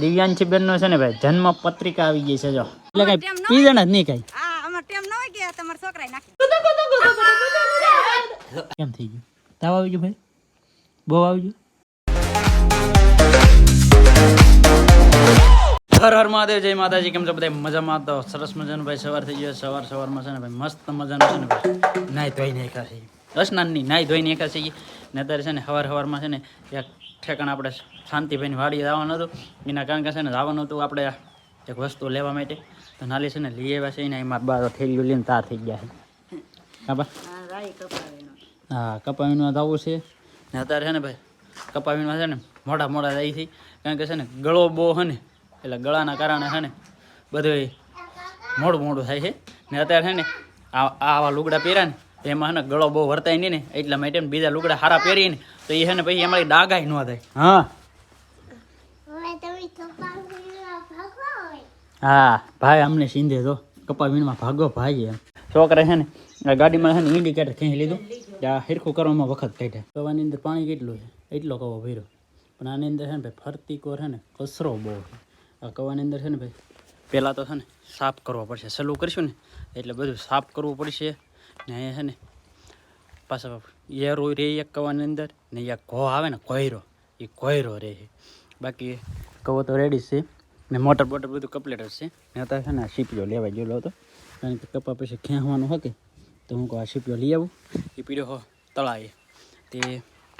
દિવ્યાંશી બેન નો છે ને ભાઈ જન્મ પત્રિકા આવી ગઈ છે જો. એટલે કઈ પીઝણ જ નહીં કઈ. કેમ થઈ ગયું? તાવ આવી ગયું ભાઈ? બહુ આવી ગયું? હર હર મહાદેવ જય માતાજી કેમ છો બધા? મજામાં તો સરસ મજાનું ભાઈ સવાર થઈ ગયો સવાર સવારમાં છે ને ભાઈ મસ્ત મજાનું છે ને ભાઈ. નાહી ધોઈને એકા છે અસ્નાનની નાહી ધોઈને એકા છે ને અત્યારે છે ને સવાર સવારમાં છે ને એક ઠેકાણ આપણે શાંતિભાઈની વાડીએ જવાનું હતું. એના કારણ કે છે ને જવાનું હતું આપણે એક વસ્તુ લેવા માટે. તો નાલી છે ને લઈ આવ્યા છે એને એમાં બાર થેલીઓ લઈને તાર થઈ ગયા છે. હા કપાવીમાં જવું છે. ને અત્યારે છે ને ભાઈ કપાવીમાં છે ને મોટા મોડા જાય છે. કારણ કે છે ને ગળો બહુ છે ને એટલે ગળાના કારણે છે ને બધું મોડું મોડું થાય છે. ને અત્યારે છે ને આવા લુગડા પહેર્યા ને એમાં ને ગળો બહુ વર્તાય નહીં ને એટલા માટે બીજા લુગડા હારા પહેરીએ ને તો એ ને પછી એમાં ડાગાય ન થાય. હા. હા ભાઈ અમને સિંધે તો. કપા વીણમાં ભાગો ભાઈ એમ. છોકરા છે ને આ ગાડીમાં છે ને ઇન્ડિકેટર ખેંચી લીધું. આ હિરખું કરવામાં વખત કાઢ્યા કવાની અંદર પાણી કેટલું છે? એટલો કવો ભર્યો. પણ આની અંદર છે ને ભાઈ ફરતી કોર છે ને કચરો બહુ છે. આ કવાની અંદર છે ને ભાઈ પહેલાં તો છે ને સાફ કરવો પડશે. સલું કરીશું ને એટલે બધું સાફ કરવું પડશે. ને છે ને, પાછા એરો રહે એક કવાની અંદર ને એક ઘો આવે ને કોયરો, એ કોયરો રહે છે. બાકી કવો તો રેડી છે. ને મોટર બોટર બધું કમ્પ્લીટ જ છે. ને અત્યારે છે ને આ સીપીઓ લેવા ગયેલો હતો. કારણ કે કપા પછી ખેંચવાનું હકે, તો હું કહું આ સીપીઓ લઈ આવું. એ પીડ્યો હો તે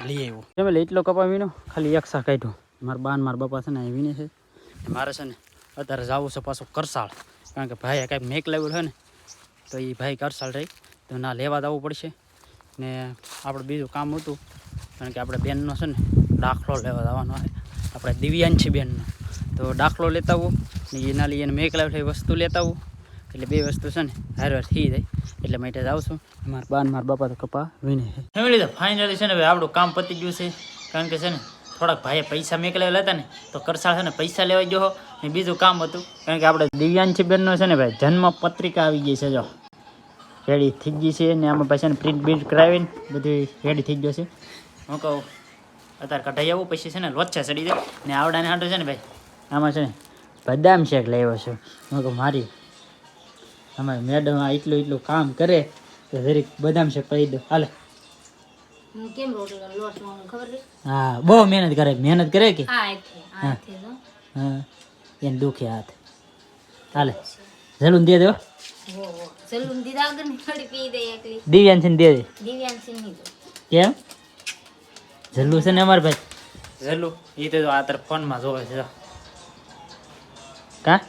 લઈ આવ્યો એટલે એટલો કપા વીનો ખાલી એક સા કાઢ્યો મારા બાન, મારા બાપા છે ને એ વીને છે. મારે છે ને અત્યારે જવું છે પાછું કરસાળ. કારણ કે ભાઈએ કાંઈક મેક લાવ્યું છે ને, તો એ ભાઈ કરસાળ રહી. તો ના, લેવા જવું પડશે. ને આપણે બીજું કામ હતું, કારણ કે આપણે બેનનો છે ને, દાખલો લેવા જવાનો છે. આપણે દિવ્યાંશી બેનનો. તો દાખલો લેતા આવું, ને એના લઈ એને મેક લાવી વસ્તુ લેતા આવું. એટલે બે વસ્તુ છે ને, હાર વાર થઈ જાય. એટલે માટે જ આવશું મારા બાન, મારા બાપા તો કપા વિને છે. ફેમિલી, તો ફાઇનલી છે ને ભાઈ આપણું કામ પતી ગયું છે. કારણ કે છે ને, થોડાક ભાઈએ પૈસા મેકલાવેલા હતા ને, તો કરસાળ છે ને, પૈસા લેવા ગયો. ને બીજું કામ હતું, કારણ કે આપણે દિવ્યાંશી બેનનો છે ને, ભાઈ, જન્મ પત્રિકા આવી ગઈ છે, જો. રેડી થઈ ગઈ છે ને આમાં પછી પ્રિન્ટ પ્રિન્ટ કરાવીને બધું રેડી થઈ ગયો છે. હું કહું અત્યારે કઢાઈ આવું પછી છે ને લોચા ચડી જાય. ને આવડાને હાટું છે ને ભાઈ આમાં છે ને બદામ શેક લાવ્યો છે. હું કહું મારી અમારે મેડમ આ એટલું એટલું કામ કરે તો જરીક બદામ શેક પાઈ દો. હાલે. હા બહુ મહેનત કરે. મહેનત કરે કે? હા એને દુખે હાથ. હાલે. જલું દે દો પી દે કેમ? જલ્લુ છે ને અમાર ભાઈ? જલ્લુ એ તો આ તરફ ફોનમાં જોવે છે. કા?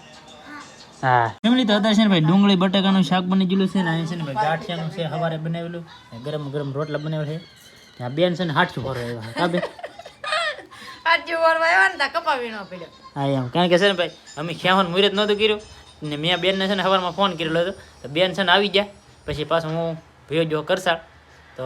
હા. ફેમિલી તો અત્યારે છે ને ભાઈ ડુંગળી બટાકાનું શાક બની ગયેલું છે ને અહીં છે ને ભાઈ ગાંઠિયાનું છે સવારે બનાવેલું. ગરમ ગરમ રોટલા બનાવેલા છે. આ બેન છે ને હાથું ભરો આવ્યા કા બેન? આજે વરવા આવ્યા ને પડ્યો હા એમ. કારણ કે છે ને ભાઈ અમે ખ્યાવાનું મુહૂર્ત નહોતું કર્યું. ને મેં બેનને છે ને સવારમાં ફોન કરેલો હતો. તો બેન છે ને આવી ગયા. પછી પાછું હું ભયો જો કરસાળ. તો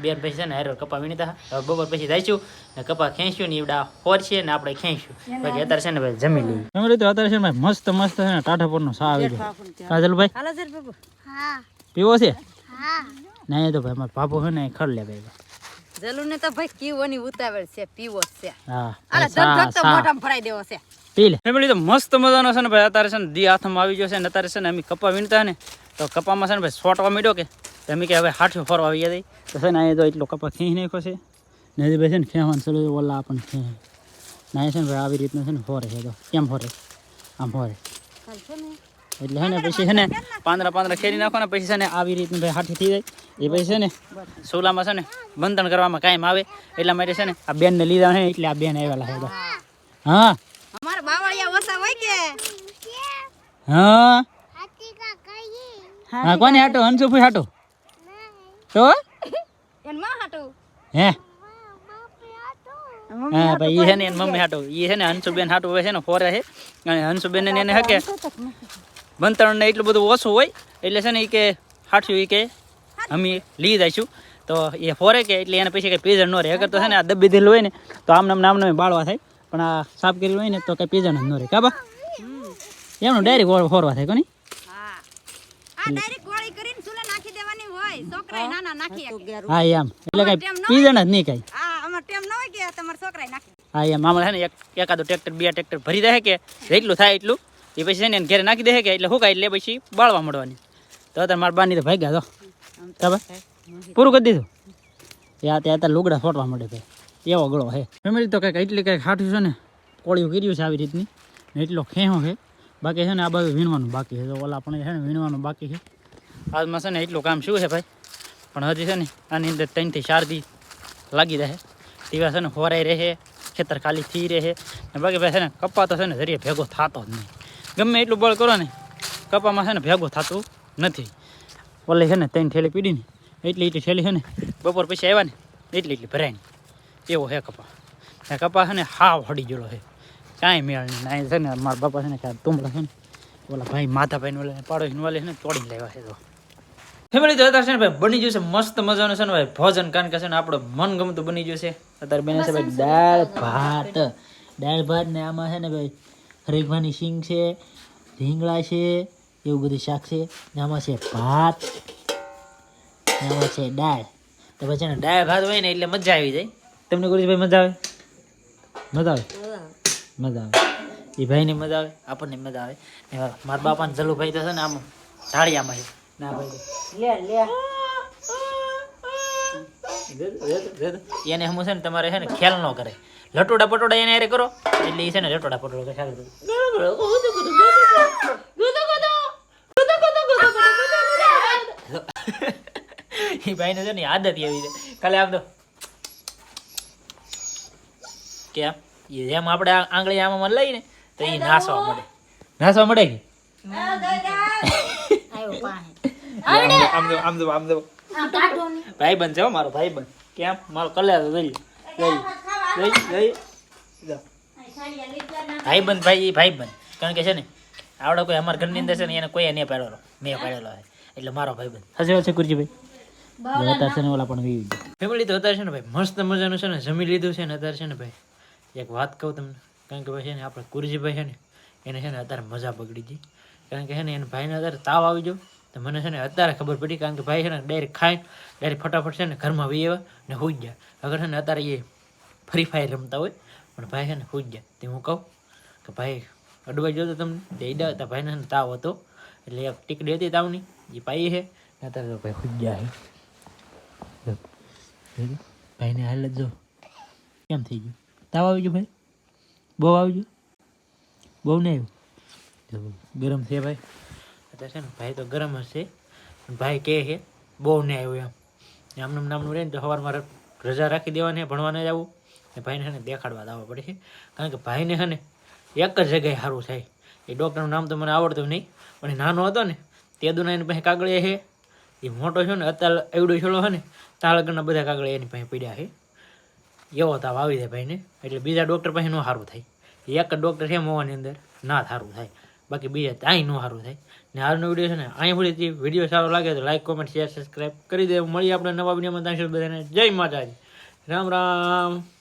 બેન પછી છે ને હારો કપા વીણીતા હવે બપોર પછી જઈશું ને કપા ખેંચ્યું ને ઈવડા હોર છે ને આપણે ખેંચ્યું. બાકી અત્યારે છે ને ભાઈ જમી લઈએ એમ રીતે અત્યારે છે ને ભાઈ મસ્ત મસ્ત છે ને ટાટા પરનો સા આવી ગયો. કાજલ ભાઈ હાલો સર બાબુ પીવો છે? નહીં તો ભાઈ મારા બાપુ છે ને ખડ લે ભાઈ. જલુ ને તો ભાઈ કીવોની ઉતાવળ છે પીવો છે. હા. અરે ધક તો મોઢામાં ભરાઈ દેવો છે. પી ફેમિલી તો મસ્ત મજાનો છે ને ભાઈ અત્યારે છે ને દી હાથમાં આવી ગયો છે ને અત્યારે છે ને અમે કપા વીણતા ને તો કપામાં છે ને ભાઈ સોટવા મીડ્યો કે અમે કે હવે હાથું ફરવા આવી ગયા તો છે ને અહીંયા તો એટલો કપા ખેંચી નાખ્યો છે ને હજી ભાઈ છે ને ખેવાનું ચાલુ ઓલા આપણને ખેંચે ના છે ને ભાઈ આવી રીતનું છે ને ફોરે છે તો કેમ ફોરે આમ ફોરે એટલે છે ને પછી છે ને પાંદરા પાંદરા ખેરી નાખો ને પછી છે ને આવી રીતનું ભાઈ હાઠી થઈ જાય એ પછી છે ને સોલામાં છે ને બંધન કરવામાં કાયમ આવે એટલા માટે છે ને આ બેનને લીધા ને એટલે આ બેન આવેલા છે હા બાવળિયા હોય કે? હા. હા કોને હાટો? હંસુભાઈ હાટો? તો? એનમાં હાટું? હે? હા ભાઈ ઈ ને એની મમ્મી હાટો. ઈ છે ને હંસુબેન હાટો હોય છે ને ફોરે છે. અને હંસુબેન ને એને હકે. બંતરણ ને એટલું બધું ઓછું હોય એટલે છે ને ઈ કે હાટ્યું ઈ કે અમે લઈ જઈશું તો એ ફોરે કે એટલે એને પછી કઈ પીઝર ન રહે. અગર તો છે ને આ દબી દીધેલું હોય ને તો આમ નામ નામ નામ બાળવા થાય. પણ આ સાફ કરી હોય ને તો કઈ પીઝન જ ન રહે. કાબા એમનું ડાયરેક્ટ ફોરવા થાય કોની? હા. આ ડાયરેક્ટ ગોળી કરીને ચૂલે નાખી દેવાની હોય. છોકરાએ નાના નાખી હા એમ. એટલે કઈ પીઝન જ નહીં કઈ. આ અમાર ટેમ ન હોય કે તમારા છોકરાએ નાખી. હા એમ. મામલા છે ને એક એકાદો ટ્રેક્ટર બે ટ્રેક્ટર ભરી દે કે જેટલું થાય એટલું. એ પછી છે ને ઘેરે નાખી દે કે એટલે સુકાય એટલે પછી બાળવા મળવાની. તો અત્યારે મારા બાની તો ભાગ્યા તો. પૂરું કરી દીધું? ત્યાં ત્યાં અત્યારે લુગડા ફોટવા મળે ભાઈ એવો ગળો હે ફેમિલી તો કંઈક એટલી કંઈક હાઠું છે ને, કોળિયું કર્યું છે આવી રીતની. એટલો ખેહો છે. બાકી છે ને આ બાજુ વીણવાનું બાકી છે. તો ઓલા પણ છે ને વીણવાનું બાકી છે. આજમાં છે ને એટલું કામ શું છે ભાઈ? પણ હજી છે ને આની અંદર ત્રણથી ચાર દી લાગી રહે. દીવા છે ને હોરાઈ રહે, ખેતર ખાલી થઈ રહે. ને બાકી ભાઈ છે ને કપા તો છે ને જરીએ ભેગો થતો જ નહીં. ગમે એટલું બળ કરો ને, કપામાં છે ને ભેગો થતું નથી. ઓલી છે ને ત્રણ થેલી પીડી ને એટલી એટલી થેલી છે ને, બપોર પછી આવ્યા ને, એટલી એટલી ભરાય એવો હે કપા. ને કપા છે ને હાવ હડી ગયેલો છે કાંઈ મેળ નહીં. નાય છે ને મારા બાપા છે ને કાંઈ તુંબડા છે ને, ઓલા ભાઈ માથાભાઈ ઓલા પાડોશી વાલે છે ને તોડી લેવા છે તો. ફેમિલી તો અત્યારે છે ને ભાઈ બની ગયું છે, મસ્ત મજાનું છે ને ભાઈ ભોજન, કારણ કે છે ને આપણું મન ગમતું બની છે. અત્યારે બને છે ભાઈ દાળ ભાત. દાળ ભાત ને આમાં છે ને ભાઈ હરેકભાની સિંગ છે, રીંગણા છે, એવું બધું શાક છે. ને આમાં છે ભાત. ને આમાં છે દાળ. તો પછી દાળ ભાત હોય ને એટલે મજા આવી જાય. તમને ગુરુજીભાઈ મજા આવે? મજા આવે? મજા આવે. એ ભાઈને મજા આવે આપણને મજા આવે. ને મારા બાપા ને જલુભાઈ તો છે ને આમ ઝાડિયામાં છે. ના ભાઈ એને હમું છે ને તમારે છે ને ખ્યાલ ન કરે. લટોડા પટોડા એને હારે કરો એટલે એ છે ને લટોડા પટોડા ખ્યાલ કરે. એ ભાઈને છે ને આદત એવી છે. કાલે આમ તો કેમ એ જેમ આપણે આંગળી આમાં લઈને તો એ નાસવા મળે. નાસવા મળે કે? આમ જો આમ તો આમ તો ભાઈ બંધ છે હો મારો ભાઈ બંધ કેમ? મારો કલ્યાણ લઈ લઈ લઈ લઈ ભાઈ બંધ ભાઈ ભાઈ બંધ કારણ કે છે ને આવડે કોઈ અમારા ઘરની અંદર છે ને એને કોઈ નહીં પાડેલો. મેં પાડેલો હોય એટલે મારો ભાઈ બંધ હશે છે કુરજીભાઈ. અત્યારે છે ને ઓલા પણ વી ફેમિલી તો અત્યારે છે ને ભાઈ મસ્ત મજાનું છે ને જમી લીધું છે ને અત્યારે છે ને ભાઈ. એક વાત કહું તમને, કારણ કે ભાઈ છે ને આપણે કુરજીભાઈ છે ને, એને છે ને અત્યારે મજા બગડી ગઈ. કારણ કે છે ને એને ભાઈને અત્યારે તાવ આવી ગયો, તો મને છે ને અત્યારે ખબર પડી, કારણ કે ભાઈ છે ને ડાયરેક્ટ ખાઈ ડાયરેક્ટ ફટાફટ છે ને ઘરમાં વી આવ્યા ને હોઈ ગયા. અગર છે ને અત્યારે એ ફ્રી ફાયર રમતા હોય, પણ ભાઈ છે ને હોઈ ગયા. તે હું કહું કે ભાઈ, અડવાઈ ગયો તો તમને, તે ઈડા હતા, ભાઈને છે ને તાવ હતો. એટલે એક ટીકડી હતી તાવની, એ પાઈ છે, ને અત્યારે તો ભાઈ હોઈ ગયા છે? ભાઈને હાલત જો. કેમ થઈ ગયું? તાવ આવી ભાઈ. બહુ આવી ગયો બહુ નહીં આવ્યું. ગરમ છે ભાઈ. અત્યારે છે ને ભાઈ તો ગરમ છે પણ ભાઈ કહે છે, બહુ નહીં આવ્યું એમ. આમનું નામનું રહે ને તો સવારમાં રજા રાખી દેવાની ભણવાને જ જવું. ને ભાઈને છે ને દેખાડવા આવવા પડે છે. કારણ કે ભાઈને છે ને એક જ જગ્યાએ સારું થાય. એ ડૉક્ટરનું નામ તો મને આવડતું નહીં, પણ એ નાનો હતો ને, તે દુના એની પાસે કાગળિયા છે. એ મોટો છે ને અત્યારે એવડો છોડો છે ને ત્યાં બધા કાગળિયા એની પાસે પડ્યા છે. એવો તાવ આવી જાય ભાઈને એટલે બીજા ડૉક્ટર પાસે ન સારું થાય. એક જ ડૉક્ટર છે મોવાની અંદર, ના સારું થાય. બાકી બીજા ત્યાં ન સારું થાય. ને આજનો વીડિયો છે ને અહીં સુધી વીડિયો સારો લાગે તો લાઈક કોમેન્ટ શેર સબસ્ક્રાઈબ કરી દે મળીએ આપણે નવા વિડીયોમાં ત્યાં સુધી બધાને જય માતાજી. રામ રામ.